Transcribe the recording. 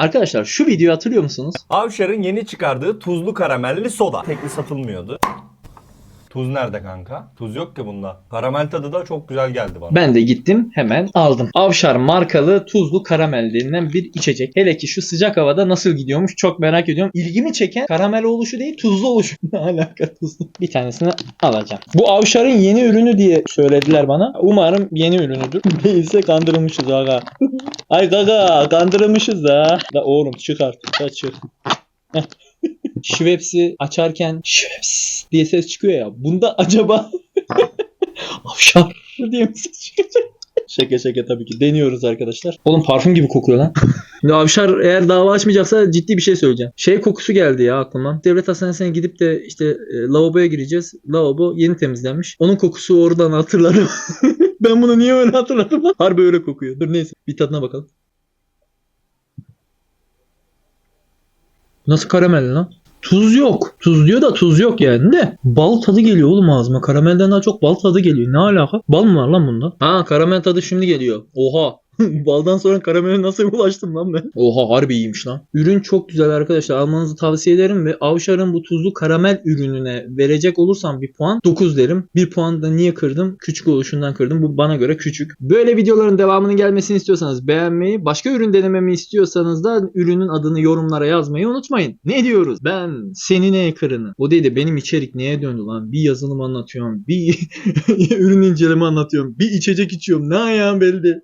Arkadaşlar şu videoyu hatırlıyor musunuz? Avşar'ın yeni çıkardığı tuzlu karamelli soda. Tekli satılmıyordu. Tuz nerede kanka? Tuz yok ki bunda. Karamel tadı da çok güzel geldi bana. Ben de gittim hemen aldım. Avşar markalı tuzlu karamel denilen bir içecek. Hele ki şu sıcak havada nasıl gidiyormuş çok merak ediyorum. İlgimi çeken karamel oluşu değil tuzlu oluşu. ne alaka tuzlu? Bir tanesini alacağım. Bu Avşar'ın yeni ürünü diye söylediler bana. Umarım yeni ürünüdür. Değilse kandırılmışız aga. Ay gaga kandırılmışız da. Da oğlum çık artık. Heh. Schweppes'i açarken Schweppes diye ses çıkıyor ya. Bunda acaba Avşar diye mi ses çıkacak? Şaka şaka tabii ki. Deniyoruz arkadaşlar. Oğlum parfüm gibi kokuyor lan. Şimdi Avşar eğer dava açmayacaksa ciddi bir şey söyleyeceğim. Şey kokusu geldi ya aklıma. Devlet hastanesine gidip de işte e, lavaboya gireceğiz. Lavabo yeni temizlenmiş. Onun kokusu oradan hatırlarım. Ben bunu niye öyle hatırladım lan? Harbi öyle kokuyor. Dur neyse. Bir tadına bakalım. Nasıl karamel lan? Tuz yok. Tuz diyor da tuz yok yani de. Bal tadı geliyor oğlum ağzıma. Karamelden daha çok bal tadı geliyor. Ne alaka? Bal mı var lan bunda? Ha karamel tadı şimdi geliyor. Oha. Baldan sonra karamele nasıl ulaştım lan ben? Oha harbi iyiymiş lan. Ürün çok güzel arkadaşlar. Almanızı tavsiye ederim ve Avşar'ın bu tuzlu karamel ürününe verecek olursam bir puan 9 derim. Bir puan da niye kırdım? Küçük oluşundan kırdım. Bu bana göre küçük. Böyle videoların devamının gelmesini istiyorsanız beğenmeyi, başka ürün denememi istiyorsanız da ürünün adını yorumlara yazmayı unutmayın. Ne diyoruz? Ben senin ekranı. O değil de benim içerik neye döndü lan? Bir yazılım anlatıyorum. Bir ürün inceleme anlatıyorum. Bir içecek içiyorum. Ne ayağım belli.